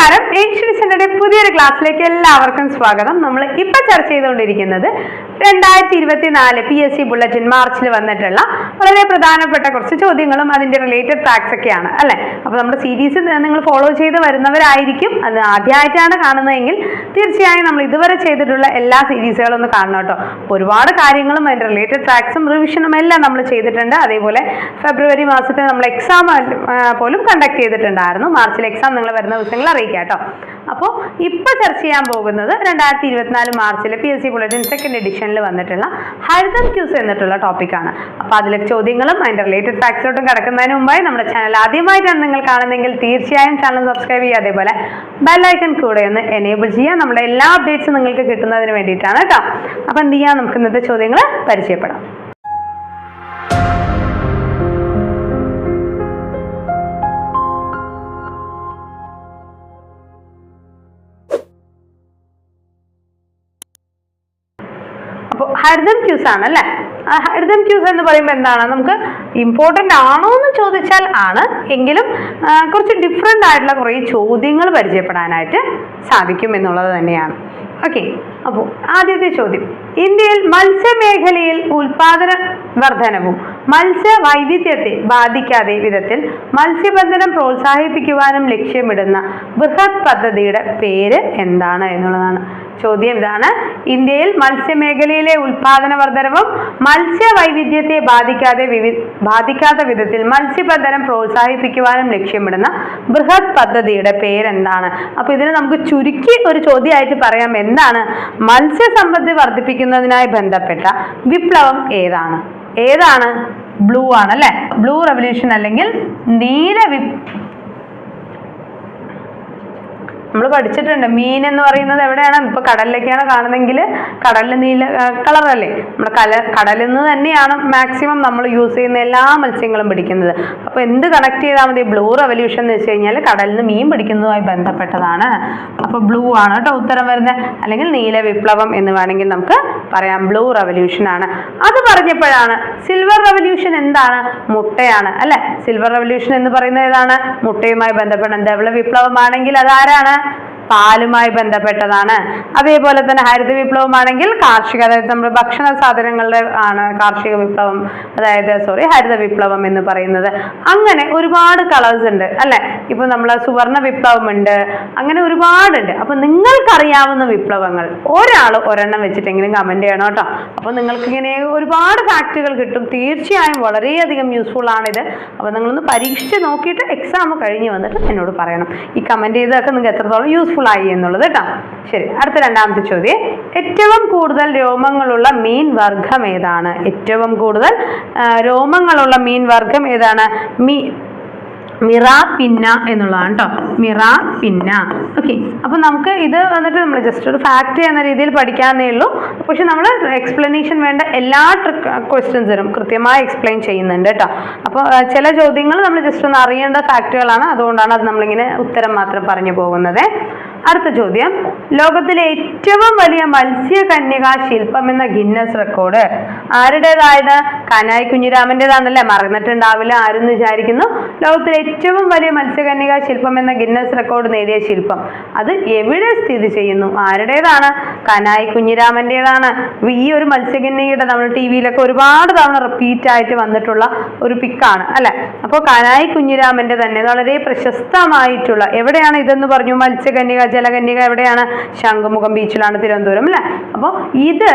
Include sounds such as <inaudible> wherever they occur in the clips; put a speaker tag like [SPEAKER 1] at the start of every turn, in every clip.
[SPEAKER 1] നമസ്കാരം. ഏഷ്യൻ സെന്ററിന്റെ പുതിയൊരു ക്ലാസ്സിലേക്ക് എല്ലാവർക്കും സ്വാഗതം. നമ്മൾ ഇപ്പൊ ചർച്ച ചെയ്തുകൊണ്ടിരിക്കുന്നത് രണ്ടായിരത്തി ഇരുപത്തിനാല് പി എസ് സി ബുള്ളറ്റിൻ മാർച്ചിൽ വന്നിട്ടുള്ള വളരെ പ്രധാനപ്പെട്ട കുറച്ച് ചോദ്യങ്ങളും അതിന്റെ റിലേറ്റഡ് ഫാക്ട്സ് ഒക്കെയാണ് അല്ലെ? അപ്പൊ നമ്മുടെ സീരീസ് നിങ്ങൾ ഫോളോ ചെയ്ത് വരുന്നവരായിരിക്കും. അത് ആദ്യമായിട്ടാണ് കാണുന്നതെങ്കിൽ തീർച്ചയായും നമ്മൾ ഇതുവരെ ചെയ്തിട്ടുള്ള എല്ലാ സീരീസുകളും ഒന്ന് കാണണം കേട്ടോ. ഒരുപാട് കാര്യങ്ങളും അതിന്റെ റിലേറ്റഡ് ഫാക്ട്സും റിവിഷനും എല്ലാം നമ്മൾ ചെയ്തിട്ടുണ്ട്. അതേപോലെ ഫെബ്രുവരി മാസത്തിൽ നമ്മൾ എക്സാം പോലും കണ്ടക്ട് ചെയ്തിട്ടുണ്ടായിരുന്നു. മാർച്ചിൽ എക്സാം നിങ്ങൾ വരുന്ന ദിവസങ്ങളിൽ അറിയിക്കാം. കേട്ടോ. അപ്പോൾ ഇപ്പോൾ ചർച്ച ചെയ്യാൻ പോകുന്നത് രണ്ടായിരത്തി ഇരുപത്തിനാല് മാർച്ചിലെ P S C bulletin second എഡിഷനിൽ വന്നിട്ടുള്ള ഹരിതം ക്യൂസ് എന്നിട്ടുള്ള ടോപ്പിക്കാണ് അപ്പോൾ അതിലെ ചോദ്യങ്ങളും അതിന്റെ റിലേറ്റഡ് ഫാക്ട്സിലോട്ടും കിടക്കുന്നതിന് മുമ്പായി നമ്മുടെ ചാനൽ ആദ്യമായിട്ടാണ് നിങ്ങൾ കാണുന്നതെങ്കിൽ തീർച്ചയായും ചാനൽ സബ്സ്ക്രൈബ് ചെയ്യുക. അതേപോലെ ബെല്ലൈക്കൺ കൂടെ ഒന്ന് എനേബിൾ ചെയ്യുക. നമ്മുടെ എല്ലാ അപ്ഡേറ്റ്സും നിങ്ങൾക്ക് കിട്ടുന്നതിന് വേണ്ടിയിട്ടാണ് കേട്ടോ. അപ്പോൾ എന്ത് ചെയ്യാം? നമുക്ക് ഇന്നത്തെ ചോദ്യങ്ങൾ പരിചയപ്പെടാം. ഹരിതം ക്യൂസ് ആണ് അല്ലേ ഹരിതം ക്യൂസ് എന്ന് പറയുമ്പോൾ എന്താണ്? നമുക്ക് ഇമ്പോർട്ടന്റ് ആണോ എന്ന് ചോദിച്ചാൽ ആണ്. എങ്കിലും കുറച്ച് ഡിഫറെന്റ് ആയിട്ടുള്ള കുറേ ചോദ്യങ്ങൾ പരിചയപ്പെടാനായിട്ട് സാധിക്കും എന്നുള്ളത് തന്നെയാണ്. ഓക്കെ അപ്പോൾ ആദ്യത്തെ ചോദ്യം. ഇന്ത്യയിൽ മത്സ്യമേഖലയിൽ ഉൽപാദന വർധനവും മത്സ്യ വൈവിധ്യത്തെ ബാധിക്കാതെ വിധത്തിൽ മത്സ്യബന്ധനം പ്രോത്സാഹിപ്പിക്കുവാനും ലക്ഷ്യമിടുന്ന ബൃഹത് പദ്ധതിയുടെ പേര് എന്താണ് എന്നുള്ളതാണ്. ചോദ്യം ഇതാണ്. ഇന്ത്യയിൽ മത്സ്യമേഖലയിലെ ഉൽപാദന വർധനവും മത്സ്യ വൈവിധ്യത്തെ ബാധിക്കാതെ വിവി ബാധിക്കാത്ത വിധത്തിൽ മത്സ്യബന്ധനം പ്രോത്സാഹിപ്പിക്കുവാനും ലക്ഷ്യമിടുന്ന ബൃഹത് പദ്ധതിയുടെ പേരെന്താണ്? അപ്പൊ ഇതിന് നമുക്ക് ചുരുക്കി ഒരു ചോദ്യമായിട്ട് പറയാം. എന്താണ്? മത്സ്യസമ്പത്ത് വർദ്ധിപ്പിക്കുന്നതിനായി ബന്ധപ്പെട്ട വിപ്ലവം ഏതാണ്? ഏതാണ്? ബ്ലൂ ആണ് അല്ലെ? ബ്ലൂ റെവല്യൂഷൻ അല്ലെങ്കിൽ നീല നമ്മൾ പഠിച്ചിട്ടുണ്ട്. മീൻ എന്ന് പറയുന്നത് എവിടെയാണ്? ഇപ്പൊ കടലിലേക്കാണ് കാണുന്നതെങ്കിൽ കടലിൽ നീല കളറല്ലേ നമ്മുടെ കല കടലിൽ നിന്ന് തന്നെയാണ് മാക്സിമം നമ്മൾ യൂസ് ചെയ്യുന്ന എല്ലാ മത്സ്യങ്ങളും പിടിക്കുന്നത്. അപ്പോൾ എന്ത് കണക്ട് ചെയ്താൽ മതി? ബ്ലൂ റെവല്യൂഷൻ എന്ന് വെച്ച് കഴിഞ്ഞാൽ കടലിൽ നിന്ന് മീൻ പിടിക്കുന്നതുമായി ബന്ധപ്പെട്ടതാണ്. അപ്പോൾ ബ്ലൂ ആണ് കേട്ടോ ഉത്തരം വരുന്നത് അല്ലെങ്കിൽ നീല വിപ്ലവം എന്ന് വേണമെങ്കിൽ നമുക്ക് പറയാം. ബ്ലൂ റെവല്യൂഷൻ ആണ്. അത് പറഞ്ഞപ്പോഴാണ് സിൽവർ റെവല്യൂഷൻ എന്താണ്? മുട്ടയാണ്. അല്ലെ? സിൽവർ റെവല്യൂഷൻ എന്ന് പറയുന്നത് ഏതാണ്? മുട്ടയുമായി ബന്ധപ്പെട്ട ധവള വിപ്ലവമാണെങ്കിൽ അതാരാണ്? Hola. പാലുമായി ബന്ധപ്പെട്ടതാണ്. അതേപോലെ തന്നെ ഹരിത വിപ്ലവമാണെങ്കിൽ കാർഷിക അതായത് നമ്മുടെ ഭക്ഷണ സാധനങ്ങളുടെ ആണ് കാർഷിക വിപ്ലവം അതായത് സോറി ഹരിത വിപ്ലവം എന്ന് പറയുന്നത്. അങ്ങനെ ഒരുപാട് കളേഴ്സ് ഉണ്ട് അല്ലെ? ഇപ്പൊ നമ്മൾ സുവർണ വിപ്ലവം ഉണ്ട് അങ്ങനെ ഒരുപാടുണ്ട്. അപ്പൊ നിങ്ങൾക്കറിയാവുന്ന വിപ്ലവങ്ങൾ ഒരാൾ ഒരെണ്ണം വെച്ചിട്ടെങ്കിലും കമന്റ് ചെയ്യണം കേട്ടോ. അപ്പൊ നിങ്ങൾക്ക് ഇങ്ങനെ ഒരുപാട് ഫാക്റ്റുകൾ കിട്ടും. തീർച്ചയായും വളരെയധികം യൂസ്ഫുൾ ആണിത്. അപ്പൊ നിങ്ങളൊന്ന് പരീക്ഷിച്ച് നോക്കിയിട്ട് എക്സാം കഴിഞ്ഞ് വന്നിട്ട് എന്നോട് പറയണം. ഈ കമന്റ് ചെയ്തതൊക്കെ നിങ്ങൾക്ക് എത്രത്തോളം യൂസ്ഫുൾ ആയി എന്നുള്ളത് കേട്ടോ ശരി അടുത്ത രണ്ടാമത്തെ ചോദ്യം. ഏറ്റവും കൂടുതൽ രോമങ്ങളുള്ള മീൻ വർഗം ഏതാണ്? ഏറ്റവും കൂടുതൽ രോമങ്ങളുള്ള മീൻ വർഗം ഏതാണ്? മീ മിറ പിന്ന എന്നുള്ളതാണ് കേട്ടോ മിറ പിന്ന ഓക്കെ അപ്പൊ നമുക്ക് ഇത് വന്നിട്ട് നമ്മൾ ജസ്റ്റ് ഒരു ഫാക്ട് എന്ന രീതിയിൽ പഠിക്കാന്നേ ഉള്ളൂ. പക്ഷെ നമ്മൾ എക്സ്പ്ലനേഷൻ വേണ്ട എല്ലാ ക്വസ്റ്റ്യൻസിനും കൃത്യമായി എക്സ്പ്ലെയിൻ ചെയ്യുന്നുണ്ട് കേട്ടോ അപ്പോൾ ചില ചോദ്യങ്ങൾ നമ്മൾ ജസ്റ്റ് ഒന്ന് അറിയേണ്ട ഫാക്റ്റുകളാണ് അതുകൊണ്ടാണ് അത് നമ്മളിങ്ങനെ ഉത്തരം മാത്രം പറഞ്ഞു പോകുന്നത്. അടുത്ത ചോദ്യം. ലോകത്തിലെ ഏറ്റവും വലിയ മത്സ്യ കന്യകാ ശില്പം എന്ന ഗിന്നസ് റെക്കോർഡ് ആരുടേതായത്? കനായി കുഞ്ഞിരാമന്റെതാണല്ലേ മറന്നിട്ടുണ്ടാവില്ല ആരും വിചാരിക്കുന്നു. ലോകത്തിലെ ഏറ്റവും വലിയ മത്സ്യകന്യകാ ശില്പം എന്ന ഗിന്നസ് റെക്കോർഡ് നേടിയ ശില്പം. അത് എവിടെ സ്ഥിതി ചെയ്യുന്നു? ആരുടേതാണ്? കനായി കുഞ്ഞിരാമന്റെതാണ് ഈ ഒരു മത്സ്യകന്യകയുടെ നമ്മൾ ടി വിയിലൊക്കെ ഒരുപാട് തവണ റിപ്പീറ്റ് ആയിട്ട് വന്നിട്ടുള്ള ഒരു പിക്കാണ് അല്ലെ? അപ്പോൾ കനായി കുഞ്ഞിരാമന്റെ തന്നെ വളരെ പ്രശസ്തമായിട്ടുള്ള എവിടെയാണ് ഇതെന്ന് പറഞ്ഞു? മത്സ്യകന്യക ജലകന്യക എവിടെയാണ്? ശംഖുമുഖം ബീച്ചിലാണ് തിരുവനന്തപുരം അല്ലെ? അപ്പോൾ ഇത്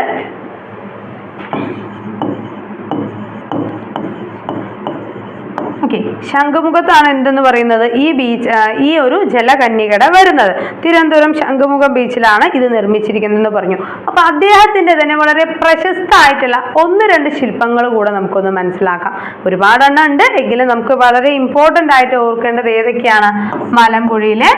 [SPEAKER 1] ശംഖുമുഖത്താണ് എന്തെന്ന് പറയുന്നത്? ഈ ബീച്ച് ഈ ഒരു ജലകന്യകയുടെ വരുന്നത്. തിരുവനന്തപുരം ശംഖുമുഖം ബീച്ചിലാണ് ഇത് നിർമ്മിച്ചിരിക്കുന്നതെന്ന് പറഞ്ഞു. അപ്പൊ അദ്ദേഹത്തിന്റെ തന്നെ വളരെ പ്രശസ്തമായിട്ടുള്ള ഒന്ന് രണ്ട് ശില്പങ്ങൾ കൂടെ നമുക്കൊന്ന് മനസ്സിലാക്കാം. ഒരുപാടെണ്ണം ഉണ്ട് എങ്കിലും നമുക്ക് വളരെ ഇമ്പോർട്ടന്റ് ആയിട്ട് ഓർക്കേണ്ടത് ഏതൊക്കെയാണ്? മലമ്പുഴയിലെ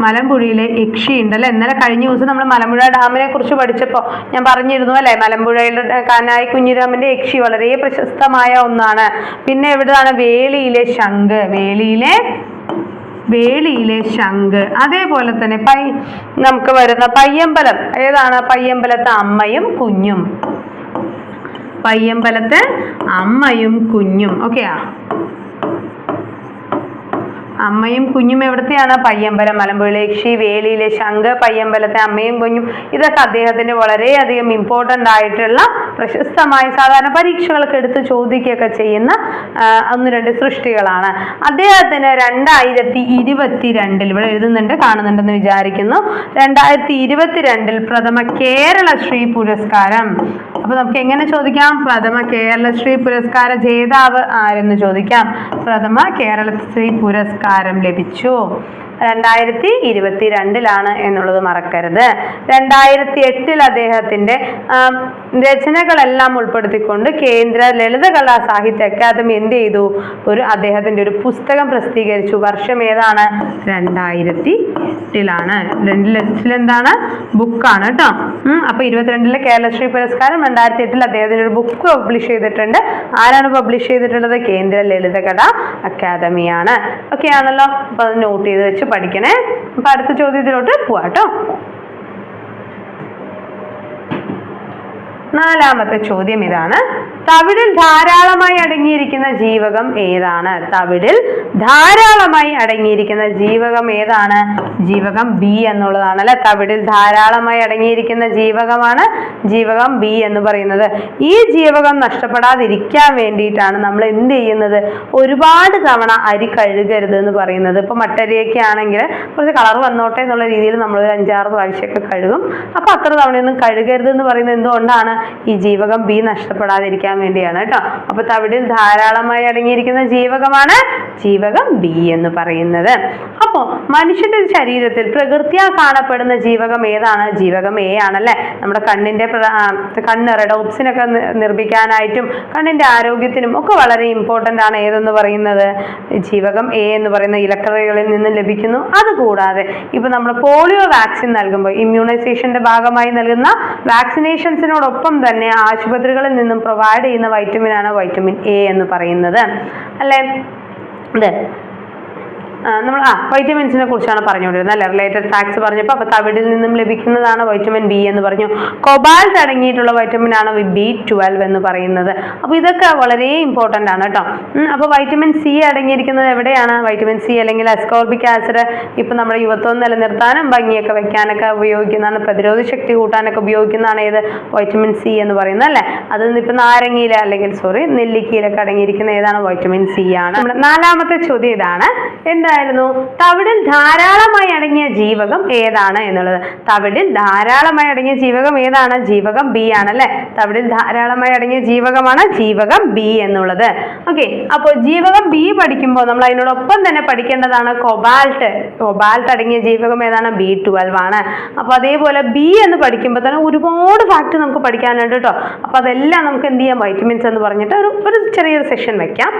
[SPEAKER 1] മലമ്പുഴയിലെ യക്ഷി ഉണ്ടല്ലേ? ഇന്നലെ കഴിഞ്ഞ ദിവസം നമ്മൾ മലമ്പുഴ ഡാമിനെ കുറിച്ച് പഠിച്ചപ്പോൾ ഞാൻ പറഞ്ഞിരുന്നു അല്ലേ? മലമ്പുഴയിലെ കാനായി കുഞ്ഞിരാമന്റെ യക്ഷി വളരെ പ്രശസ്തമായ ഒന്നാണ്. പിന്നെ എവിടെയാണ്? വേളിയിലെ ശംഖ്. വേളിയിലെ വേളിയിലെ ശംഖ്. അതേപോലെ തന്നെ പൈ നമുക്ക് വരുന്ന പയ്യമ്പലം. ഏതാണ്? പയ്യമ്പലത്തെ അമ്മയും കുഞ്ഞും. പയ്യമ്പലത്തെ അമ്മയും കുഞ്ഞും. ഓക്കെയാ? അമ്മയും കുഞ്ഞും എവിടത്തെയാണ്? പയ്യമ്പലം മലമ്പുഴേക്ഷി വേലിയിലെ ശങ്ക പയ്യമ്പലത്തെ അമ്മയും കുഞ്ഞും. ഇതൊക്കെ അദ്ദേഹത്തിന്റെ വളരെയധികം ഇമ്പോർട്ടന്റ് ആയിട്ടുള്ള പ്രശസ്തമായ സാധാരണ പരീക്ഷകളൊക്കെ എടുത്ത് ചോദിക്കുകയൊക്കെ ചെയ്യുന്ന ഒന്ന് രണ്ട് സൃഷ്ടികളാണ്. അദ്ദേഹത്തിന് രണ്ടായിരത്തി ഇരുപത്തി രണ്ടിൽ ഇവിടെ എഴുതുന്നുണ്ട് കാണുന്നുണ്ടെന്ന് വിചാരിക്കുന്നു. രണ്ടായിരത്തി ഇരുപത്തിരണ്ടിൽ പ്രഥമ കേരള ശ്രീ പുരസ്കാരം. അപ്പൊ നമുക്ക് എങ്ങനെ ചോദിക്കാം? പ്രഥമ കേരള ശ്രീ പുരസ്കാര ജേതാവ് ആരെന്ന് ചോദിക്കാം. പ്രഥമ കേരള ശ്രീ പുരസ്കാരം ലഭിച്ചു. രണ്ടായിരത്തി ഇരുപത്തി രണ്ടിലാണ് എന്നുള്ളത് മറക്കരുത്. രണ്ടായിരത്തി എട്ടിൽ അദ്ദേഹത്തിന്റെ രചനകളെല്ലാം ഉൾപ്പെടുത്തിക്കൊണ്ട് കേന്ദ്ര ലളിതകലാ സാഹിത്യ അക്കാദമി എന്ത് ചെയ്തു? ഒരു അദ്ദേഹത്തിന്റെ ഒരു പുസ്തകം പ്രസിദ്ധീകരിച്ചു. വർഷം ഏതാണ്? രണ്ടായിരത്തി എട്ടിലാണ് എന്താണ്? ബുക്കാണ് കേട്ടോ. ഉം, അപ്പൊ ഇരുപത്തിരണ്ടിലെ കേരളശ്രീ പുരസ്കാരം രണ്ടായിരത്തി എട്ടിൽ അദ്ദേഹത്തിന്റെ ഒരു ബുക്ക് പബ്ലിഷ് ചെയ്തിട്ടുണ്ട്. ആരാണ് പബ്ലിഷ് ചെയ്തിട്ടുള്ളത്? കേന്ദ്ര ലളിതകലാ അക്കാദമിയാണ്. ഓക്കെ ആണല്ലോ അപ്പൊ അത് നോട്ട് ചെയ്ത് വെച്ച് പഠിക്കണേ. അപ്പൊ അടുത്ത ചോദ്യത്തിലോട്ട് പോവാട്ടോ നാലാമത്തെ ചോദ്യം ഇതാണ്. തവിടിൽ ധാരാളമായി അടങ്ങിയിരിക്കുന്ന ജീവകം ഏതാണ്? തവിടിൽ ധാരാളമായി അടങ്ങിയിരിക്കുന്ന ജീവകം ഏതാണ്? ജീവകം ബി എന്നുള്ളതാണ് അല്ലെ? തവിടിൽ ധാരാളമായി അടങ്ങിയിരിക്കുന്ന ജീവകമാണ് ജീവകം ബി എന്ന് പറയുന്നത്. ഈ ജീവകം നഷ്ടപ്പെടാതിരിക്കാൻ വേണ്ടിയിട്ടാണ് നമ്മൾ എന്ത് ചെയ്യുന്നത്? ഒരുപാട് തവണ അരി കഴുകരുത് എന്ന് പറയുന്നത്. ഇപ്പൊ മട്ടരിയൊക്കെ ആണെങ്കിൽ കുറച്ച് കളർ വന്നോട്ടെ എന്നുള്ള രീതിയിൽ നമ്മൾ ഒരു അഞ്ചാറ് പ്രാവശ്യമൊക്കെ കഴുകും. അപ്പൊ അത്ര തവണയൊന്നും കഴുകരുത് എന്ന് പറയുന്നത് എന്തുകൊണ്ടാണ്? ഈ ജീവകം ബി നഷ്ടപ്പെടാതിരിക്കാൻ വേണ്ടിയാണ് കേട്ടോ. അപ്പൊ തവിടിൽ ധാരാളമായി അടങ്ങിയിരിക്കുന്ന ജീവകമാണ് ജീവകം ബി എന്ന് പറയുന്നത്. അപ്പോൾ മനുഷ്യന്റെ ശരീരത്തിൽ പ്രകൃതിയാ കാണപ്പെടുന്ന ജീവകം ഏതാണ്? ജീവകം എ ആണല്ലേ? നമ്മുടെ കണ്ണിന്റെ കണ്ണ് റെഡോപ്സിനൊക്കെ നിർമ്മിക്കാനായിട്ടും കണ്ണിന്റെ ആരോഗ്യത്തിനും ഒക്കെ വളരെ ഇമ്പോർട്ടന്റ് ആണ് ഏതെന്ന് പറയുന്നത്? ജീവകം എ എന്ന് പറയുന്ന ഇലക്കറികളിൽ നിന്ന് ലഭിക്കുന്നു. അതുകൂടാതെ ഇപ്പൊ നമ്മൾ പോളിയോ വാക്സിൻ നൽകുമ്പോൾ ഇമ്മ്യൂണൈസേഷന്റെ ഭാഗമായി നൽകുന്ന വാക്സിനേഷൻസിനോടൊപ്പം തന്നെ ആശുപത്രികളിൽ നിന്നും പ്രൊവൈഡ് ചെയ്യുന്ന വൈറ്റമിൻ ആണ് വൈറ്റമിൻ എ എന്ന് പറയുന്നത്. അല്ലേ? ഇത് നമ്മൾ ആ വൈറ്റമിൻസിനെ കുറിച്ചാണ് പറഞ്ഞുകൊണ്ടിരുന്നത് അല്ലെ? റിലേറ്റഡ് ഫാക്ട്സ് പറഞ്ഞപ്പോൾ അപ്പോൾ തവിടിൽ നിന്നും ലഭിക്കുന്നതാണ് വൈറ്റമിൻ ബി എന്ന് പറഞ്ഞു. കൊബാൾട്ട് അടങ്ങിയിട്ടുള്ള വൈറ്റമിൻ ആണ് ബി ട്വൽവ് എന്ന് പറയുന്നത്. അപ്പോൾ ഇതൊക്കെ വളരെ ഇമ്പോർട്ടന്റ് ആണ് കേട്ടോ. അപ്പോൾ വൈറ്റമിൻ സി അടങ്ങിയിരിക്കുന്നത് എവിടെയാണ്? വൈറ്റമിൻ സി അല്ലെങ്കിൽ അസ്കോർബിക് ആസിഡ് ഇപ്പം നമ്മുടെ യുവത്വം നിലനിർത്താനും ഭംഗിയൊക്കെ വെക്കാനൊക്കെ ഉപയോഗിക്കുന്നതാണ് പ്രതിരോധ ശക്തി കൂട്ടാനൊക്കെ ഉപയോഗിക്കുന്നതാണ് ഏത്? വൈറ്റമിൻ സി എന്ന് പറയുന്നത് അല്ലേ? അത് ഇപ്പം നാരങ്ങയില അല്ലെങ്കിൽ സോറി നെല്ലിക്കയിലൊക്കെ അടങ്ങിയിരിക്കുന്ന ഏതാണ്? വൈറ്റമിൻ സി ആണ്. നാലാമത്തെ ചോദ്യം ഇതാണ്. എന്തായിരുന്നു തവിടിൽ ധാരാളമായി അടങ്ങിയ ജീവകം ഏതാണ് എന്നുള്ളത്? തവിടിൽ ധാരാളമായി അടങ്ങിയ ജീവകം ഏതാണ്? ജീവകം ബി ആണ് അല്ലെ തവിടിൽ ധാരാളമായി അടങ്ങിയ ജീവകമാണ് ജീവകം ബി എന്നുള്ളത്. ഓക്കെ അപ്പോൾ ജീവകം ബി പഠിക്കുമ്പോൾ നമ്മൾ അതിനോടൊപ്പം തന്നെ പഠിക്കേണ്ടതാണ് കൊബാൾട്ട് കൊബാൾട്ട് അടങ്ങിയ ജീവകം ഏതാണ്? ബി ട്വൽവ് ആണ്. അപ്പോൾ അതേപോലെ ബി എന്ന് പഠിക്കുമ്പോൾ തന്നെ ഒരുപാട് ഫാക്ട് നമുക്ക് പഠിക്കാനുണ്ട് കേട്ടോ. അപ്പോൾ അതെല്ലാം നമുക്ക് എന്ത് ചെയ്യാം? വൈറ്റമിൻസ് എന്ന് പറഞ്ഞിട്ട് ഒരു ഒരു ചെറിയൊരു സെഷൻ വെക്കാം.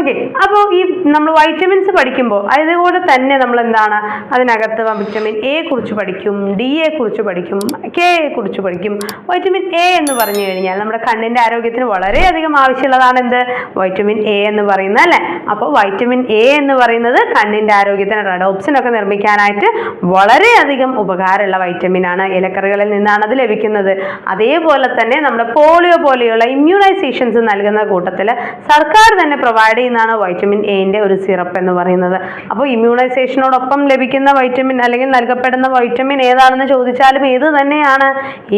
[SPEAKER 1] ഓക്കെ അപ്പോൾ ഈ നമ്മൾ വൈറ്റമിൻസ് പഠിക്കുമ്പോൾ അതുകൂടെ തന്നെ നമ്മൾ എന്താണ് അതിനകത്ത് വിറ്റമിൻ എ കുറിച്ച് പഠിക്കും ഡി എ കുറിച്ച് പഠിക്കും കെ എ കുറിച്ച് പഠിക്കും. വൈറ്റമിൻ എ എന്ന് പറഞ്ഞു കഴിഞ്ഞാൽ നമ്മുടെ കണ്ണിന്റെ ആരോഗ്യത്തിന് വളരെയധികം ആവശ്യമുള്ളതാണ് എന്ത്? വൈറ്റമിൻ എ എന്ന് പറയുന്നത് അല്ലേ? അപ്പോൾ വൈറ്റമിൻ എ എന്ന് പറയുന്നത് കണ്ണിന്റെ ആരോഗ്യത്തിന് റെഡോപ്സിനൊക്കെ നിർമ്മിക്കാനായിട്ട് വളരെയധികം ഉപകാരമുള്ള വൈറ്റമിനാണ് ഇലക്കറികളിൽ നിന്നാണ് അത് ലഭിക്കുന്നത്. അതേപോലെ തന്നെ നമ്മുടെ പോളിയോ പോലെയുള്ള ഇമ്മ്യൂണൈസേഷൻസ് നൽകുന്ന കൂട്ടത്തിൽ സർക്കാർ തന്നെ പ്രൊവൈഡ് ചെയ്യുന്നതാണ് വൈറ്റമിൻ എന്റെ ഒരു സിറപ്പ് എന്ന് പറയുന്നത്. അപ്പോൾ ഇമ്മ്യൂണൈസേഷനോടൊപ്പം ലഭിക്കുന്ന വൈറ്റമിൻ അല്ലെങ്കിൽ നൽകപ്പെടുന്ന വൈറ്റമിൻ ഏതാണെന്ന് ചോദിച്ചാലും ഏത് തന്നെയാണ്.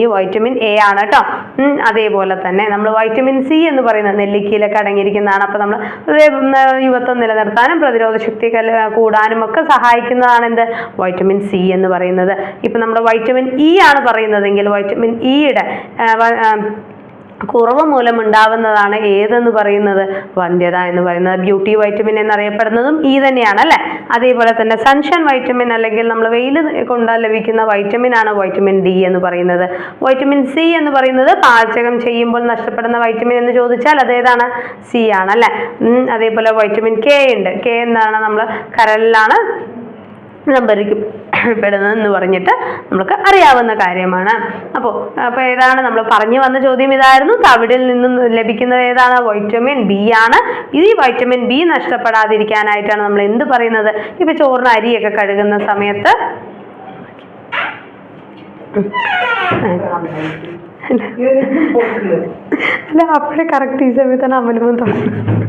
[SPEAKER 1] ഈ വൈറ്റമിൻ എ ആണ് കേട്ടോ അതേപോലെ തന്നെ നമ്മൾ വൈറ്റമിൻ സി എന്ന് പറയുന്നത് നെല്ലിക്കയിലൊക്കെ അടങ്ങിയിരിക്കുന്നതാണ്. അപ്പോൾ നമ്മൾ യുവത്വം നിലനിർത്താനും പ്രതിരോധ ശക്തി കൂടാനും ഒക്കെ സഹായിക്കുന്നതാണ് എന്ത്? വൈറ്റമിൻ സി എന്ന് പറയുന്നത്. ഇപ്പം നമ്മൾ വൈറ്റമിൻ ഇ ആണ് പറയുന്നതെങ്കിൽ വൈറ്റമിൻ ഇയുടെ കുറവ് മൂലം ഉണ്ടാവുന്നതാണ് ഏതെന്ന് പറയുന്നത്? വന്ധ്യത എന്ന് പറയുന്നത്. ബ്യൂട്ടി വൈറ്റമിൻ എന്നറിയപ്പെടുന്നതും ഈ തന്നെയാണ് അല്ലേ? അതേപോലെ തന്നെ സൺഷൈൻ വൈറ്റമിൻ അല്ലെങ്കിൽ നമ്മൾ വെയിൽ കൊണ്ട് ലഭിക്കുന്ന വൈറ്റമിൻ ആണ് വൈറ്റമിൻ ഡി എന്ന് പറയുന്നത്. വൈറ്റമിൻ സി എന്ന് പറയുന്നത് പാചകം ചെയ്യുമ്പോൾ നഷ്ടപ്പെടുന്ന വൈറ്റമിൻ എന്ന് ചോദിച്ചാൽ അതേതാണ് സി ആണ് അല്ലേ? അതേപോലെ വൈറ്റമിൻ കെ ഉണ്ട്. കെ എന്താണ്? നമ്മൾ കരളിലാണ് സംഭരിക്കപ്പെടുന്നത് എന്ന് പറഞ്ഞിട്ട് നമുക്ക് അറിയാവുന്ന കാര്യമാണ്. അപ്പോൾ അപ്പോൾ ഏതാണ് നമ്മൾ പറഞ്ഞു വന്ന ചോദ്യം ഇതായിരുന്നു. തവിടിൽ നിന്നും ലഭിക്കുന്നത് ഏതാണ്? വൈറ്റമിൻ ബി ആണ്. ഈ വൈറ്റമിൻ ബി നഷ്ടപ്പെടാതിരിക്കാനായിട്ടാണ് നമ്മൾ എന്ത് പറയുന്നത്? ഇപ്പൊ ചോറിന് അരിയൊക്കെ കഴുകുന്ന സമയത്ത് അല്ല അപ്പോഴേ കറക്റ്റ് ഈ സമയത്താണ് അമലമെന്ന് തുടങ്ങുന്നത്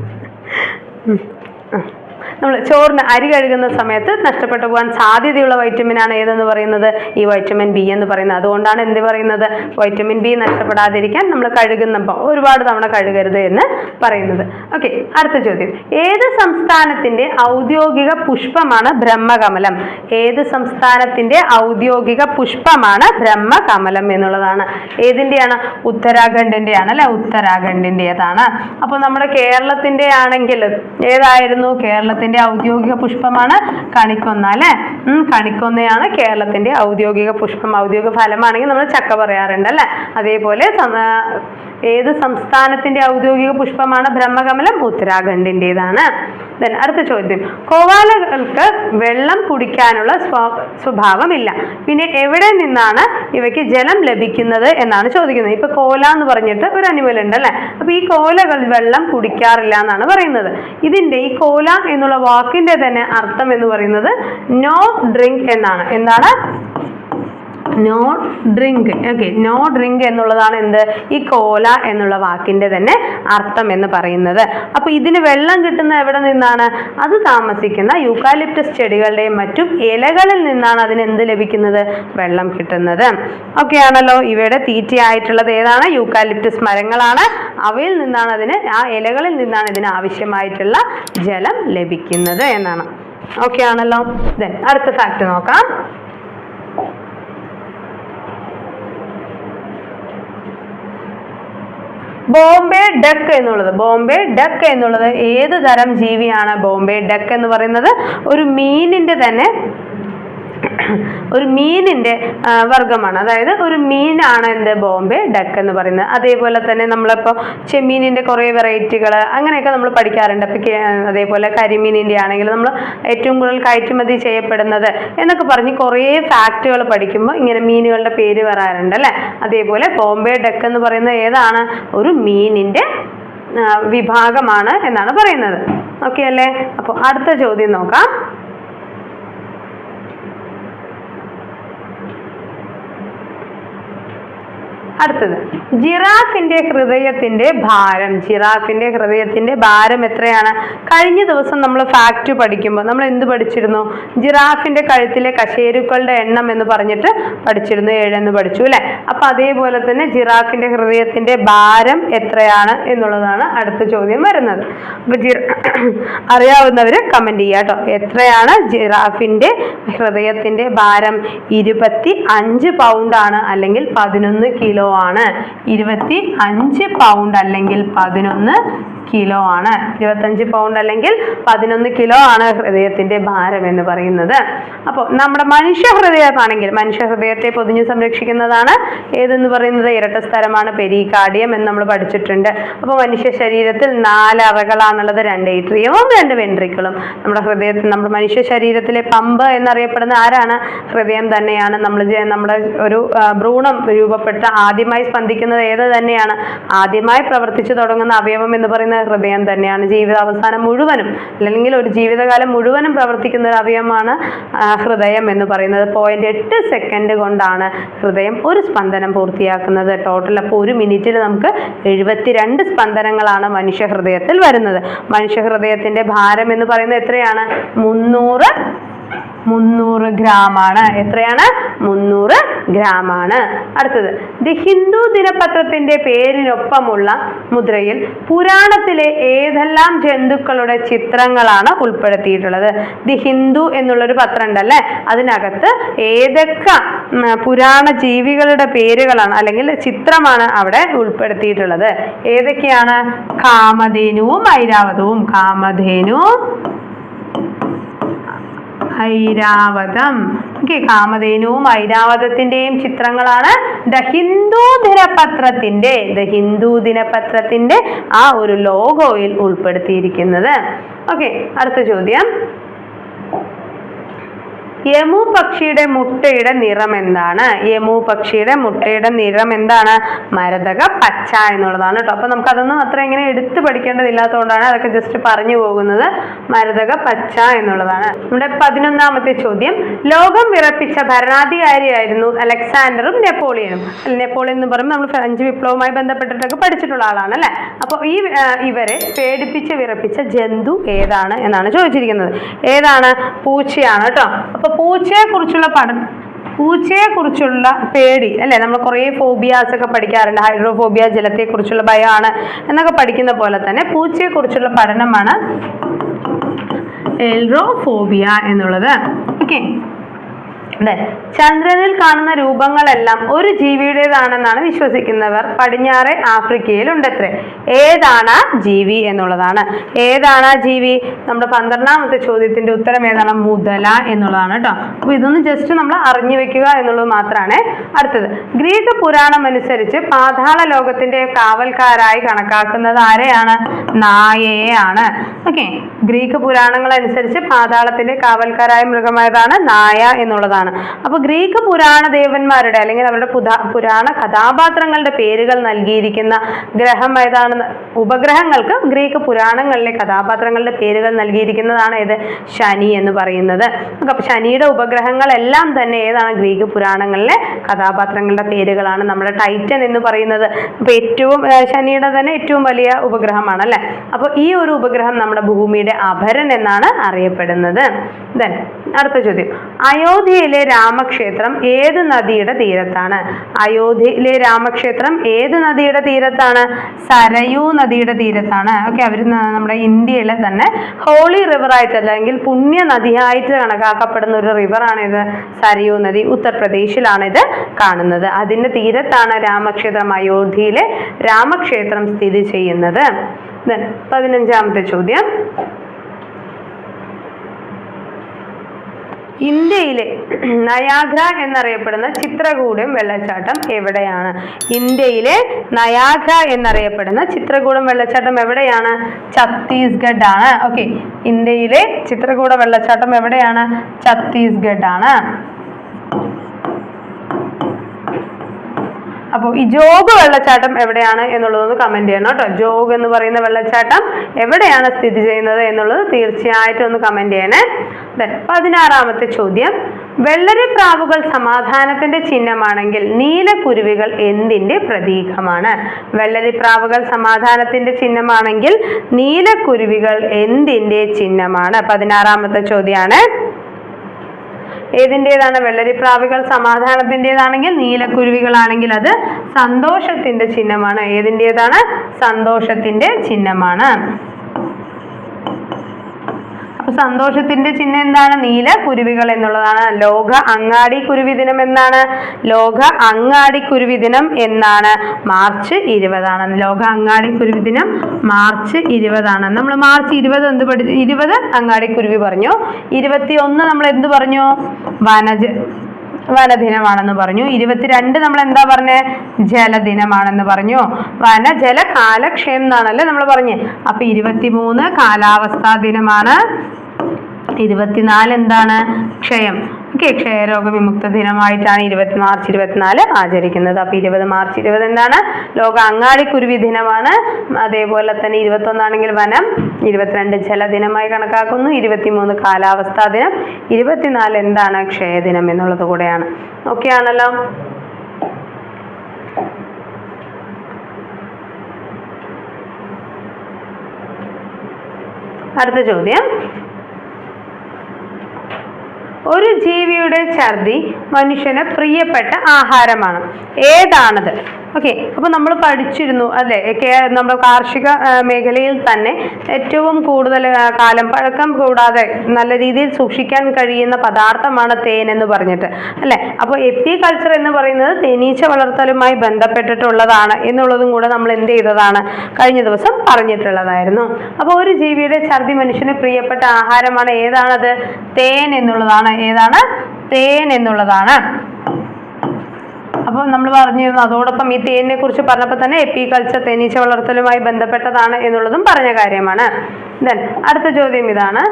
[SPEAKER 1] നമ്മൾ ചോറിന് അരി കഴുകുന്ന സമയത്ത് നഷ്ടപ്പെട്ടു പോകാൻ സാധ്യതയുള്ള വൈറ്റമിൻ ആണ് ഏതെന്ന് പറയുന്നത്? ഈ വൈറ്റമിൻ ബി എന്ന് പറയുന്നത്. അതുകൊണ്ടാണ് എന്ത് പറയുന്നത്? വൈറ്റമിൻ ബി നഷ്ടപ്പെടാതിരിക്കാൻ നമ്മൾ കഴുകുന്നപ്പോൾ ഒരുപാട് തവണ കഴുകരുത് എന്ന് പറയുന്നത്. ഓക്കെ അടുത്ത ചോദ്യം. ഏത് സംസ്ഥാനത്തിന്റെ ഔദ്യോഗിക പുഷ്പമാണ് ബ്രഹ്മകമലം? ഏത് സംസ്ഥാനത്തിന്റെ ഔദ്യോഗിക പുഷ്പമാണ് ബ്രഹ്മകമലം എന്നുള്ളതാണ്. ഏതിന്റെയാണ്? ഉത്തരാഖണ്ഡിന്റെയാണ് അല്ലെ? ഉത്തരാഖണ്ഡിന്റെതാണ്. അപ്പോൾ നമ്മുടെ കേരളത്തിന്റെ ആണെങ്കിൽ ഏതായിരുന്നു? കേരളത്തിന്റെ ഔദ്യോഗിക പുഷ്പമാണ് കണിക്കൊന്ന അല്ലേ? കണിക്കൊന്നയാണ് കേരളത്തിന്റെ ഔദ്യോഗിക പുഷ്പം. ഔദ്യോഗിക ഫലമാണെങ്കിൽ നമ്മൾ ചക്ക പറയാറുണ്ട് അല്ലെ? അതേപോലെ ഏത് സംസ്ഥാനത്തിന്റെ ഔദ്യോഗിക പുഷ്പമാണ് ബ്രഹ്മകമലം? ഉത്തരാഖണ്ഡിന്റെതാണ് Then അടുത്ത ചോദ്യം. കോവാലകൾക്ക് വെള്ളം കുടിക്കാനുള്ള സ്വഭാവം സ്വഭാവമില്ല. പിന്നെ എവിടെ നിന്നാണ് ഇവയ്ക്ക് ജലം ലഭിക്കുന്നത് എന്നാണ് ചോദിക്കുന്നത്. ഇപ്പൊ കോല എന്ന് പറഞ്ഞിട്ട് ഒരു അനിമൽ ഉണ്ട് അല്ലെ അപ്പൊ ഈ കോലകൾ വെള്ളം കുടിക്കാറില്ല എന്നാണ് പറയുന്നത്. ഇതിന്റെ ഈ കോല എന്നുള്ള വാക്കിന്റെ തന്നെ അർത്ഥം എന്ന് പറയുന്നത് നോ ഡ്രിങ്ക് എന്നാണ്. എന്താണ്? No drink okay no drink എന്നുള്ളതാണ് എന്ത്? ഈ കോല എന്നുള്ള വാക്കിന്റെ തന്നെ അർത്ഥം എന്ന് പറയുന്നത്. അപ്പോൾ ഇതിന് വെള്ളം കിട്ടുന്ന എവിടെ നിന്നാണ്? അത് താമസിക്കുന്ന യൂക്കാലിപ്റ്റസ് ചെടികളുടെയും മറ്റും ഇലകളിൽ നിന്നാണ് അതിന് എന്ത് ലഭിക്കുന്നത്? വെള്ളം കിട്ടുന്നത്. ഓക്കെ ആണല്ലോ. ഇവയുടെ തീറ്റയായിട്ടുള്ളത് ഏതാണ്? യൂക്കാലിപ്റ്റസ് മരങ്ങളാണ്. അവയിൽ നിന്നാണ് അതിന് ആ ഇലകളിൽ നിന്നാണ് ഇതിന് ആവശ്യമായിട്ടുള്ള ജലം ലഭിക്കുന്നത് എന്നാണ്. ഓക്കെ ആണല്ലോ. ദെൻ അടുത്ത ഫാക്ട് നോക്കാം. ബോംബെ ഡക്ക് എന്നുള്ളത് ബോംബെ ഡക്ക് എന്നുള്ളത് ഏത് തരം ജീവിയാണ് ബോംബെ ഡക്ക് എന്ന് പറയുന്നത്? ഒരു മീനിന്റെ തന്നെ <coughs> ഒരു മീനിന്റെ വർഗമാണ് അതായത് ഒരു മീനാണ് എന്ത്? ബോംബെ ഡക്ക് എന്ന് പറയുന്നത്. അതേപോലെ തന്നെ നമ്മളിപ്പോൾ ചെമ്മീനിന്റെ കുറേ വെറൈറ്റികൾ അങ്ങനെയൊക്കെ നമ്മൾ പഠിക്കാറുണ്ട്. അപ്പോൾ അതേപോലെ കരിമീനിന്റെ ആണെങ്കിൽ നമ്മൾ ഏറ്റവും കൂടുതൽ കയറ്റുമതി ചെയ്യപ്പെടുന്നത് എന്നൊക്കെ പറഞ്ഞ് കുറേ ഫാക്റ്റുകൾ പഠിക്കുമ്പോൾ ഇങ്ങനെ മീനുകളുടെ പേര് വരാറുണ്ട് അല്ലേ? അതേപോലെ ബോംബെ ഡക്ക് എന്ന് പറയുന്നത് ഏതാണ്? ഒരു മീനിന്റെ വിഭാഗമാണ് എന്നാണ് പറയുന്നത്. ഓക്കെ അല്ലേ? അപ്പോൾ അടുത്ത ചോദ്യം നോക്കാം. അടുത്തത്. ജിറാഫിന്റെ ഹൃദയത്തിന്റെ ഭാരം. ജിറാഫിന്റെ ഹൃദയത്തിന്റെ ഭാരം എത്രയാണ്? കഴിഞ്ഞ ദിവസം നമ്മൾ ഫാക്ട് പഠിക്കുമ്പോൾ നമ്മൾ എന്ത് പഠിച്ചിരുന്നു? ജിറാഫിന്റെ കഴുത്തിലെ കശേരുക്കളുടെ എണ്ണം എന്ന് പറഞ്ഞിട്ട് പഠിച്ചിരുന്നു ഏഴെന്ന് പഠിച്ചു അല്ലെ? അപ്പൊ അതേപോലെ തന്നെ ജിറാഫിന്റെ ഹൃദയത്തിന്റെ ഭാരം എത്രയാണ് എന്നുള്ളതാണ് അടുത്ത ചോദ്യം വരുന്നത്. അപ്പൊ അറിയാവുന്നവര് കമന്റ് ചെയ്യുക കേട്ടോ. എത്രയാണ് ജിറാഫിന്റെ ഹൃദയത്തിന്റെ ഭാരം? ഇരുപത്തി അഞ്ച് പൗണ്ടാണ് അല്ലെങ്കിൽ പതിനൊന്ന് കിലോ ആണ്. ഇരുപത്തി അഞ്ച് പൗണ്ട് അല്ലെങ്കിൽ പതിനൊന്ന് കിലോ ആണ്. ഇരുപത്തഞ്ച് പൗണ്ട് അല്ലെങ്കിൽ പതിനൊന്ന് കിലോ ആണ് ഹൃദയത്തിന്റെ ഭാരം എന്ന് പറയുന്നത്. അപ്പോൾ നമ്മുടെ മനുഷ്യ ഹൃദയമാണെങ്കിൽ മനുഷ്യ ഹൃദയത്തെ പൊതിഞ്ഞു സംരക്ഷിക്കുന്നതാണ് ഏതെന്ന് പറയുന്നത്? ഇരട്ട സ്ഥലമാണ് പെരികാർഡിയം എന്ന് നമ്മൾ പഠിച്ചിട്ടുണ്ട്. അപ്പോൾ മനുഷ്യ ശരീരത്തിൽ നാല് അറകളാണുള്ളത്. രണ്ട് ഏട്രിയവും രണ്ട് വെൻട്രിക്കിളും നമ്മുടെ ഹൃദയത്തിൽ നമ്മുടെ മനുഷ്യ ശരീരത്തിലെ പമ്പ് എന്നറിയപ്പെടുന്ന ആരാണ്? ഹൃദയം തന്നെയാണ്. നമ്മൾ നമ്മുടെ ഒരു ഭ്രൂണം രൂപപ്പെട്ട ആദ്യമായി സ്പന്ദിക്കുന്നത് ഏത് തന്നെയാണ്? ആദ്യമായി പ്രവർത്തിച്ചു തുടങ്ങുന്ന അവയവം എന്ന് പറയുന്നത് ഹൃദയം തന്നെയാണ് ജീവിതാവസാനം മുഴുവനും അല്ലെങ്കിൽ ഒരു ജീവിതകാലം മുഴുവനും പ്രവർത്തിക്കുന്ന ഒരു അവയവമാണ് ഹൃദയം എന്ന് പറയുന്നത്. പോയിന്റ് എട്ട് സെക്കൻഡ് കൊണ്ടാണ് ഹൃദയം ഒരു സ്പന്ദനം പൂർത്തിയാക്കുന്നത്. ടോട്ടൽ അപ്പോൾ ഒരു മിനിറ്റിൽ നമുക്ക് എഴുപത്തിരണ്ട് സ്പന്ദനങ്ങളാണ് മനുഷ്യ ഹൃദയത്തിൽ വരുന്നത്. മനുഷ്യ ഹൃദയത്തിന്റെ ഭാരം എന്ന് പറയുന്നത് എത്രയാണ്? മുന്നൂറ് മുന്നൂറ് ആണ് എത്രയാണ്? മുന്നൂറ് ആണ് അടുത്തത്. ദി ഹിന്ദു ദിനപത്രത്തിന്റെ പേരിനൊപ്പമുള്ള മുദ്രയിൽ പുരാണത്തിലെ ഏതെല്ലാം ജന്തുക്കളുടെ ചിത്രങ്ങളാണ് ഉൾപ്പെടുത്തിയിട്ടുള്ളത്? ദി ഹിന്ദു എന്നുള്ളൊരു പത്രം ഉണ്ടല്ലേ അതിനകത്ത് ഏതൊക്കെ പുരാണ ജീവികളുടെ പേരുകളാണ് അല്ലെങ്കിൽ ചിത്രമാണ് അവിടെ ഉൾപ്പെടുത്തിയിട്ടുള്ളത്? ഏതൊക്കെയാണ്? കാമധേനുവും ഐരാവതവും. കാമധേനുവും ഐരാവതം. ഓക്കെ കാമധേനുവും ഐരാവതത്തിന്റെയും ചിത്രങ്ങളാണ് ദ ഹിന്ദു ദിനപത്രത്തിന്റെ ദ ഹിന്ദു ദിനപത്രത്തിന്റെ ആ ഒരു ലോഗോയിൽ ഉൾപ്പെടുത്തിയിരിക്കുന്നത്. ഓക്കെ അടുത്ത ചോദ്യം. യമു പക്ഷിയുടെ മുട്ടയുടെ നിറം എന്താണ്? യമു പക്ഷിയുടെ മുട്ടയുടെ നിറം എന്താണ്? മരതക പച്ച എന്നുള്ളതാണ് കേട്ടോ. അപ്പൊ നമുക്ക് അതൊന്നും അത്ര എങ്ങനെ എടുത്തു പഠിക്കേണ്ടതില്ലാത്തതുകൊണ്ടാണ് അതൊക്കെ ജസ്റ്റ് പറഞ്ഞു പോകുന്നത്. മരതക പച്ച എന്നുള്ളതാണ്. നമ്മുടെ പതിനൊന്നാമത്തെ ചോദ്യം. ലോകം വിറപ്പിച്ച ഭരണാധികാരിയായിരുന്നു അലക്സാണ്ടറും നെപ്പോളിയനും. നെപ്പോളിയൻ എന്ന് പറയുമ്പോൾ നമ്മൾ ഫ്രഞ്ച് വിപ്ലവവുമായി ബന്ധപ്പെട്ടിട്ടൊക്കെ പഠിച്ചിട്ടുള്ള ആളാണ് അല്ലെ? അപ്പോൾ ഈ ഇവരെ പേടിപ്പിച്ച് വിറപ്പിച്ച ജന്തു ഏതാണ് എന്നാണ് ചോദിച്ചിരിക്കുന്നത്. ഏതാണ്? പൂച്ചയാണ് കേട്ടോ. അപ്പൊ പൂച്ചയെ കുറിച്ചുള്ള പഠനം പൂച്ചയെ കുറിച്ചുള്ള പേടി അല്ലെ? നമ്മൾ കുറേ ഫോബിയാസ് ഒക്കെ പഠിക്കാറുണ്ട്. ഹൈഡ്രോഫോബിയ ജലത്തെ കുറിച്ചുള്ള ഭയമാണ് എന്നൊക്കെ പഠിക്കുന്ന പോലെ തന്നെ പൂച്ചയെ കുറിച്ചുള്ള പഠനമാണ് എൽറോഫോബിയ എന്നുള്ളത്. ഓക്കെ അതെ ചന്ദ്രനിൽ കാണുന്ന രൂപങ്ങളെല്ലാം ഒരു ജീവിയുടേതാണെന്നാണ് വിശ്വസിക്കുന്നവർ. പടിഞ്ഞാറെ ആഫ്രിക്കയിൽ ഉണ്ടത്രേ ഏതാണ് ജീവി എന്നുള്ളതാണ്. ഏതാണ് ജീവി? നമ്മുടെ പന്ത്രണ്ടാമത്തെ ചോദ്യത്തിന്റെ ഉത്തരം ഏതാണ്? മുതല എന്നുള്ളതാണ് കേട്ടോ അപ്പൊ ഇതൊന്ന് ജസ്റ്റ് നമ്മൾ അറിഞ്ഞു വെക്കുക എന്നുള്ളത് മാത്രമാണ് അടുത്തത്. ഗ്രീക്ക് പുരാണം അനുസരിച്ച് പാതാള ലോകത്തിന്റെ കാവൽക്കാരായി കണക്കാക്കുന്നത് ആരെയാണ്? നായയെ ആണ്. ഓക്കെ ഗ്രീക്ക് പുരാണങ്ങൾ അനുസരിച്ച് പാതാളത്തിന്റെ കാവൽക്കാരായ മൃഗമായതാണ് നായ എന്നുള്ളതാണ്. അപ്പൊ ഗ്രീക്ക് പുരാണ ദേവന്മാരുടെ അല്ലെങ്കിൽ നമ്മുടെ പുരാണ കഥാപാത്രങ്ങളുടെ പേരുകൾ നൽകിയിരിക്കുന്ന ഗ്രഹം ഏതാണ് ഉപഗ്രഹങ്ങൾക്ക് ഗ്രീക്ക് പുരാണങ്ങളിലെ കഥാപാത്രങ്ങളുടെ പേരുകൾ നൽകിയിരിക്കുന്നതാണ് ഏത്? ശനി എന്ന് പറയുന്നത്. അപ്പൊ ശനിയുടെ ഉപഗ്രഹങ്ങളെല്ലാം തന്നെ ഏതാണ്? ഗ്രീക്ക് പുരാണങ്ങളിലെ കഥാപാത്രങ്ങളുടെ പേരുകളാണ് നമ്മുടെ ടൈറ്റൻ എന്ന് പറയുന്നത്. അപ്പൊ ഏറ്റവും ശനിയുടെ തന്നെ ഏറ്റവും വലിയ ഉപഗ്രഹമാണ് അല്ലെ? അപ്പൊ ഈ ഒരു ഉപഗ്രഹം നമ്മുടെ ഭൂമിയുടെ അഭരൻ എന്നാണ് അറിയപ്പെടുന്നത്. അടുത്ത ചോദ്യം. അയോധ്യയിലെ രാമക്ഷേത്രം ഏത് നദിയുടെ തീരത്താണ്? അയോധ്യയിലെ രാമക്ഷേത്രം ഏത് നദിയുടെ തീരത്താണ്? സരയൂ നദിയുടെ തീരത്താണ്. ഓക്കെ അവർ നമ്മുടെ ഇന്ത്യയിലെ തന്നെ ഹോളി റിവർ ആയിട്ട് അല്ലെങ്കിൽ പുണ്യ നദിയായിട്ട് കണക്കാക്കപ്പെടുന്ന ഒരു റിവറാണ് ഇത് സരയൂ നദി ഉത്തർപ്രദേശിലാണ് ഇത് കാണുന്നത്. അതിന്റെ തീരത്താണ് രാമക്ഷേത്രം അയോധ്യയിലെ രാമക്ഷേത്രം സ്ഥിതി ചെയ്യുന്നത്. പതിനഞ്ചാമത്തെ ചോദ്യം. ഇന്ത്യയിലെ നയാഗ്ര എന്നറിയപ്പെടുന്ന ചിത്രകൂടം വെള്ളച്ചാട്ടം എവിടെയാണ്? ഇന്ത്യയിലെ നയാഗ്ര എന്നറിയപ്പെടുന്ന ചിത്രകൂടം വെള്ളച്ചാട്ടം എവിടെയാണ്? ഛത്തീസ്ഗഡ് ആണ് ഓക്കെ ഇന്ത്യയിലെ ചിത്രകൂട വെള്ളച്ചാട്ടം എവിടെയാണ്? ഛത്തീസ്ഗഡ് ആണ് അപ്പോൾ ഈ ജോഗ് വെള്ളച്ചാട്ടം എവിടെയാണ് എന്നുള്ളതൊന്ന് കമന്റ് ചെയ്യണം കേട്ടോ. ജോഗ് എന്ന് പറയുന്ന വെള്ളച്ചാട്ടം എവിടെയാണ് സ്ഥിതി ചെയ്യുന്നത് എന്നുള്ളത് തീർച്ചയായിട്ടും ഒന്ന് കമന്റ് ചെയ്യണേ. അതെ പതിനാറാമത്തെ ചോദ്യം. വെള്ളരിപ്രാവുകൾ സമാധാനത്തിന്റെ ചിഹ്നമാണെങ്കിൽ നീലക്കുരുവികൾ എന്തിന്റെ പ്രതീകമാണ്? വെള്ളരിപ്രാവുകൾ സമാധാനത്തിന്റെ ചിഹ്നമാണെങ്കിൽ നീലക്കുരുവികൾ എന്തിന്റെ ചിഹ്നമാണ്? പതിനാറാമത്തെ ചോദ്യമാണ് ഏതിന്റെതാണ് വെള്ളരിപ്രാവികൾ സമാധാനത്തിന്റെതാണെങ്കിൽ നീലക്കുരുവികളാണെങ്കിൽ അത് സന്തോഷത്തിന്റെ ചിഹ്നമാണ്. ഏതിന്റെതാണ് സന്തോഷത്തിന്റെ ചിഹ്നമാണ്. അപ്പൊ സന്തോഷത്തിന്റെ ചിഹ്നം എന്താണ്? നീല കുരുവികൾ എന്നുള്ളതാണ്. ലോക അങ്ങാടി കുരുവി ദിനം എന്നാണ്. ലോക അങ്ങാടി കുരുവി ദിനം എന്നാണ്. മാർച്ച് ഇരുപതാണ്. ലോക അങ്ങാടി കുരുവി ദിനം മാർച്ച് ഇരുപതാണ്. നമ്മൾ മാർച്ച് ഇരുപത് എന്ത് പഠി ഇരുപത് അങ്ങാടി കുരുവി പറഞ്ഞു. ഇരുപത്തി ഒന്ന് നമ്മൾ എന്ത് പറഞ്ഞു? വനജ വനദിനമാണെന്ന് പറഞ്ഞു. ഇരുപത്തിരണ്ട് നമ്മൾ എന്താ പറഞ്ഞേ? ജലദിനമാണെന്ന് പറഞ്ഞു. വന ജല കാലക്ഷയം എന്നാണല്ലേ നമ്മൾ പറഞ്ഞു. അപ്പൊ ഇരുപത്തിമൂന്ന് കാലാവസ്ഥാ ദിനമാണ്. ഇരുപത്തിനാല് എന്താണ്? ക്ഷയം. ഓക്കെ ക്ഷയരോഗ വിമുക്ത ദിനമായിട്ടാണ് ഇരുപത്തി മാർച്ച് ഇരുപത്തിനാല് ആചരിക്കുന്നത്. അപ്പൊ ഇരുപത് മാർച്ച് ഇരുപത് എന്താണ്? ലോക അങ്ങാടിക്കുരുവി ദിനമാണ്. അതേപോലെ തന്നെ ഇരുപത്തൊന്നാണെങ്കിൽ വനം ഇരുപത്തിരണ്ട് ജലദിനമായി കണക്കാക്കുന്നു. ഇരുപത്തിമൂന്ന് കാലാവസ്ഥാ ദിനം ഇരുപത്തിനാല് എന്താണ്? ക്ഷയദിനം എന്നുള്ളത് കൂടെയാണ്. ഓക്കെ ആണല്ലോ. അടുത്ത ചോദ്യം. ഒരു ജീവിയുടെ ഛർദി മനുഷ്യന് പ്രിയപ്പെട്ട ആഹാരമാണ്. ഏതാണത്? ഓക്കെ അപ്പൊ നമ്മൾ പഠിച്ചിരുന്നു അല്ലെ? നമ്മുടെ കാർഷിക മേഖലയിൽ തന്നെ ഏറ്റവും കൂടുതൽ കാലം പഴക്കം കൂടാതെ നല്ല രീതിയിൽ സൂക്ഷിക്കാൻ കഴിയുന്ന പദാർത്ഥമാണ് തേൻ എന്ന് പറഞ്ഞിട്ട് അല്ലെ? അപ്പോൾ എപ്പി കൾച്ചർ എന്ന് പറയുന്നത് തേനീച്ച വളർത്തലുമായി ബന്ധപ്പെട്ടിട്ടുള്ളതാണ് എന്നുള്ളതും കൂടെ നമ്മൾ എന്ത് ചെയ്തതാണ് കഴിഞ്ഞ ദിവസം പറഞ്ഞിട്ടുള്ളതായിരുന്നു. അപ്പോൾ ഒരു ജീവിയുടെ ഛർദി മനുഷ്യന് പ്രിയപ്പെട്ട ആഹാരമാണ് ഏതാണത്? തേൻ എന്നുള്ളതാണ്. ഏതാണ്? തേൻ എന്നുള്ളതാണ്. അപ്പോൾ നമ്മൾ പറഞ്ഞിരുന്നു അതോടൊപ്പം ഈ തേനിനെ കുറിച്ച് പറഞ്ഞപ്പോൾ തന്നെ എപ്പി കൾച്ചർ തേനീച്ച വളർത്തലുമായി ബന്ധപ്പെട്ടതാണ് എന്നുള്ളതും പറഞ്ഞ കാര്യമാണ്. ദെൻ അടുത്ത ചോദ്യം ഇതാണ്.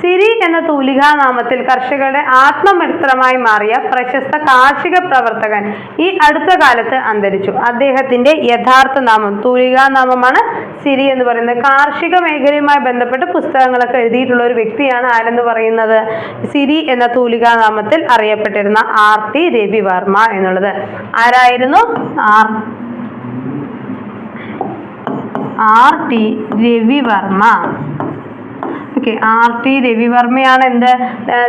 [SPEAKER 1] സിരി എന്ന തൂലികാനാമത്തിൽ കർഷകരുടെ ആത്മമിത്രമായി മാറിയ പ്രശസ്ത കാർഷിക പ്രവർത്തകൻ ഈ അടുത്ത കാലത്ത് അന്തരിച്ചു. അദ്ദേഹത്തിന്റെ യഥാർത്ഥ നാമം തൂലികാനാമമാണ് സിരി എന്ന് പറയുന്നത്. കാർഷിക മേഖലയുമായി ബന്ധപ്പെട്ട് പുസ്തകങ്ങളൊക്കെ എഴുതിയിട്ടുള്ള ഒരു വ്യക്തിയാണ് ആരെന്ന് പറയുന്നത്? സിരി എന്ന തൂലികാനാമത്തിൽ അറിയപ്പെട്ടിരുന്ന ആർ ടി രവിവർമ്മ എന്നുള്ളത്. ആരായിരുന്നു? R R T Ravivarma. Okay. R T രവിവർമ്മയാണ് എന്ത്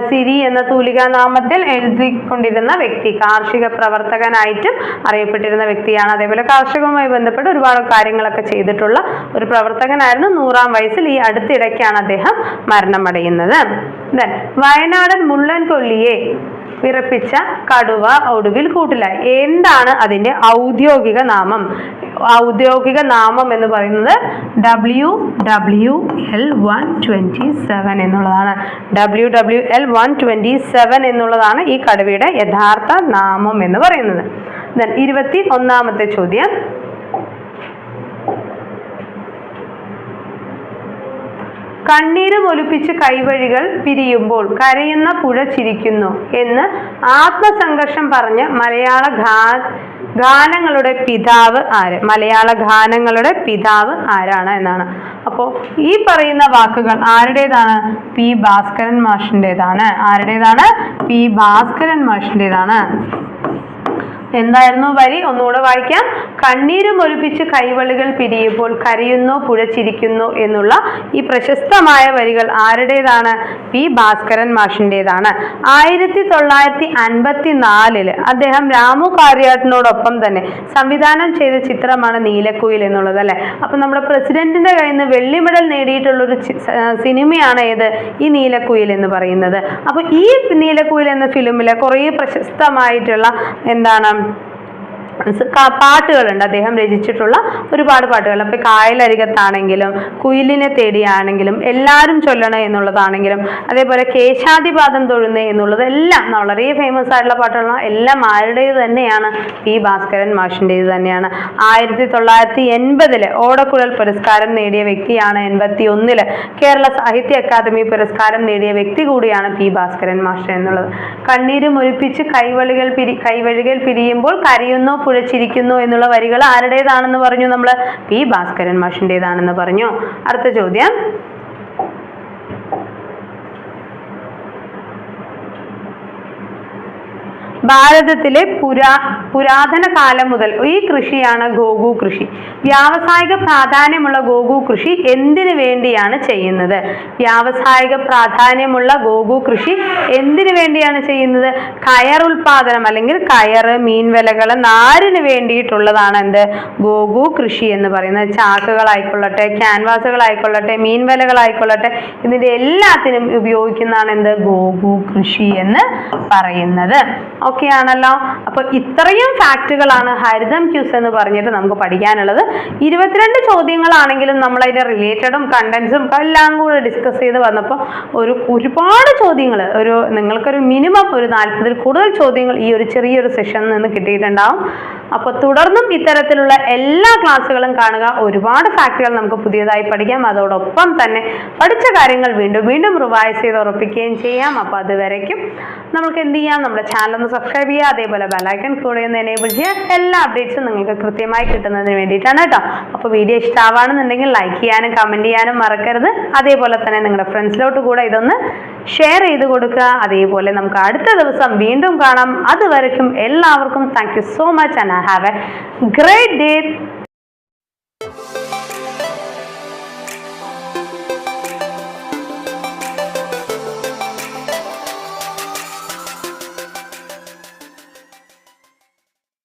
[SPEAKER 1] സിരി എന്ന തൂലികാനാമത്തിൽ എഴുതിക്കൊണ്ടിരുന്ന വ്യക്തി. കാർഷിക പ്രവർത്തകനായിട്ടും അറിയപ്പെട്ടിരുന്ന വ്യക്തിയാണ്. അതേപോലെ കാർഷികവുമായി ബന്ധപ്പെട്ട് ഒരുപാട് കാര്യങ്ങളൊക്കെ ചെയ്തിട്ടുള്ള ഒരു പ്രവർത്തകനായിരുന്നു. നൂറാം വയസ്സിൽ ഈ അടുത്തിടയ്ക്കാണ് അദ്ദേഹം മരണമടയുന്നത്. Then, വയനാടൻ മുള്ളൻ കൊല്ലിയെ വിറപ്പിച്ച കടുവ ഒടുവിൽ കൂട്ടിലായി എന്താണ് അതിന്റെ ഔദ്യോഗിക നാമം? ഔദ്യോഗിക നാമം എന്ന് പറയുന്നത് W W L one twenty seven എന്നുള്ളതാണ്. W W L one twenty seven എന്നുള്ളതാണ് ഈ കടുവയുടെ യഥാർത്ഥ നാമം എന്ന് പറയുന്നത്. ഇരുപത്തി ഒന്നാമത്തെ ചോദ്യം. കണ്ണീരും ഒലിപ്പിച്ച് കൈവഴികൾ പിരിയുമ്പോൾ കരയുന്ന പുഴ ചിരിക്കുന്നു എന്ന് ആത്മസംഘർഷം പറഞ്ഞ് മലയാള ഗാ ഗാനങ്ങളുടെ പിതാവ് ആര്? മലയാള ഗാനങ്ങളുടെ പിതാവ് ആരാണ് എന്നാണ്. അപ്പോൾ ഈ പറയുന്ന വാക്കുകൾ ആരുടേതാണ്? പി ഭാസ്കരൻ മാഷിന്റെതാണ്. ആരുടേതാണ്? പി ഭാസ്കരൻ മാഷിന്റെതാണ്. എന്തായിരുന്നു വരി? ഒന്നുകൂടെ വായിക്കാം. കണ്ണീരും ഒരുപ്പിച്ച് കൈവളികൾ പിരിയുമ്പോൾ കരയുന്നു പുഴച്ചിരിക്കുന്നു എന്നുള്ള ഈ പ്രശസ്തമായ വരികൾ ആരുടേതാണ്? പി. ഭാസ്കരൻ മാഷിന്റെതാണ്. ആയിരത്തി തൊള്ളായിരത്തി അൻപത്തി നാലിൽ അദ്ദേഹം രാമു കാര്യാട്ടിനോടൊപ്പം തന്നെ സംവിധാനം ചെയ്ത ചിത്രമാണ് നീലക്കുയിൽ എന്നുള്ളത് അല്ലെ? അപ്പൊ നമ്മുടെ പ്രസിഡന്റിന്റെ കയ്യിൽ നിന്ന് വെള്ളി മെഡൽ നേടിയിട്ടുള്ള ഒരു സിനിമയാണ് ഏത്? ഈ നീലക്കുയിൽ എന്ന് പറയുന്നത്. അപ്പോൾ ഈ നീലക്കുയിൽ എന്ന ഫിലിമിലെ കുറേ പ്രശസ്തമായിട്ടുള്ള എന്താണ് സ് ക- പാട്ടുകളുണ്ട്. അദ്ദേഹം രചിച്ചിട്ടുള്ള ഒരുപാട് പാട്ടുകൾ. അപ്പോൾ കായലരികത്താണെങ്കിലും കുയിലിനെ തേടിയാണെങ്കിലും എല്ലാവരും ചൊല്ലണം എന്നുള്ളതാണെങ്കിലും അതേപോലെ കേശാദിപാദം തൊഴുന്ന എന്നുള്ളത് എല്ലാം വളരെ ഫേമസ് ആയിട്ടുള്ള പാട്ടുകളാണ്. എല്ലാം ആരുടേത് തന്നെയാണ്? പി ഭാസ്കരൻ മാഷിന്റേത് തന്നെയാണ്. ആയിരത്തി തൊള്ളായിരത്തി എൺപതിൽ ഓടക്കുഴൽ പുരസ്കാരം നേടിയ വ്യക്തിയാണ് എൺപത്തി ഒന്നിൽ കേരള സാഹിത്യ അക്കാദമി പുരസ്കാരം നേടിയ വ്യക്തി കൂടിയാണ് പി ഭാസ്കരൻ മാഷ് എന്നുള്ളത്. കണ്ണീരും ഒലിപ്പിച്ച് കൈവളികൾ പിരി കൈവഴികൾ പിരിയുമ്പോൾ കരയുന്നു പുഴച്ചിരിക്കുന്നു എന്നുള്ള വരികൾ ആരുടേതാണെന്ന് പറഞ്ഞു നമ്മൾ പി ഭാസ്കരൻ മാഷിന്റെതാണെന്ന് പറഞ്ഞു. അടുത്ത ചോദ്യം. ഭാരതത്തിലെ പുരാ പുരാതന കാലം മുതൽ ഈ കൃഷിയാണ് ഗോഗു കൃഷി. വ്യാവസായിക പ്രാധാന്യമുള്ള ഗോഗു കൃഷി എന്തിനു വേണ്ടിയാണ് ചെയ്യുന്നത്? വ്യാവസായിക പ്രാധാന്യമുള്ള ഗോഗു കൃഷി എന്തിനു വേണ്ടിയാണ് ചെയ്യുന്നത്? കയർ ഉൽപാദനം അല്ലെങ്കിൽ കയർ മീൻവലകൾ നാരിന് വേണ്ടിയിട്ടുള്ളതാണ് എന്ത്? ഗോഗു കൃഷി എന്ന് പറയുന്നത്. ചാക്കുകളായിക്കൊള്ളട്ടെ ക്യാൻവാസുകളായിക്കൊള്ളട്ടെ മീൻവലകളായിക്കൊള്ളട്ടെ ഇതിന്റെ എല്ലാത്തിനും ഉപയോഗിക്കുന്നതാണ് എന്ത്? ഗോഗു കൃഷി എന്ന് പറയുന്നത്. ഓക്കെ ആണല്ലോ അപ്പൊ ഇത്രയും ഫാക്റ്റുകളാണ് ഹരിതം ക്യൂസ് എന്ന് പറഞ്ഞിട്ട് നമുക്ക് പഠിക്കാനുള്ളത്. ഇരുപത്തിരണ്ട് ചോദ്യങ്ങളാണെങ്കിലും നമ്മൾ അതിന്റെ റിലേറ്റഡും കണ്ടന്റ്സും എല്ലാം കൂടെ ഡിസ്കസ് ചെയ്ത് വന്നപ്പോൾ ഒരു ഒരുപാട് ചോദ്യങ്ങൾ ഒരു നിങ്ങൾക്കൊരു മിനിമം ഒരു നാൽപ്പതിൽ കൂടുതൽ ചോദ്യങ്ങൾ ഈ ഒരു ചെറിയൊരു സെഷനിൽ നിന്ന് കിട്ടിയിട്ടുണ്ടാവും. അപ്പോൾ തുടർന്നും ഇത്തരത്തിലുള്ള എല്ലാ ക്ലാസ്സുകളും കാണുക. ഒരുപാട് ഫാക്റ്റുകൾ നമുക്ക് പുതിയതായി പഠിക്കാം. അതോടൊപ്പം തന്നെ പഠിച്ച കാര്യങ്ങൾ വീണ്ടും വീണ്ടും റിവൈസ് ചെയ്ത് ഉറപ്പിക്കുകയും ചെയ്യാം. അപ്പോൾ അതുവരയ്ക്കും നമുക്ക് എന്ത് ചെയ്യാം? നമ്മുടെ ചാനൽ ഒന്ന് സബ്സ്ക്രൈബ് ചെയ്യുക അതേപോലെ ബെലൈക്കൺ കൂടെ ഒന്ന് എനേബിൾ ചെയ്യുക. എല്ലാ അപ്ഡേറ്റ്സും നിങ്ങൾക്ക് കൃത്യമായി കിട്ടുന്നതിന് വേണ്ടിയിട്ടാണ് കേട്ടോ. അപ്പോൾ വീഡിയോ ഇഷ്ടമാണെന്നുണ്ടെങ്കിൽ ലൈക്ക് ചെയ്യാനും കമന്റ് ചെയ്യാനും മറക്കരുത്. അതേപോലെ തന്നെ നിങ്ങളുടെ ഫ്രണ്ട്സിലോട്ട് കൂടെ ഇതൊന്ന് ഷെയർ ചെയ്ത് കൊടുക്കുക. അതേപോലെ നമുക്ക് അടുത്ത ദിവസം വീണ്ടും കാണാം. അതുവരയ്ക്കും എല്ലാവർക്കും thank so much and have a great day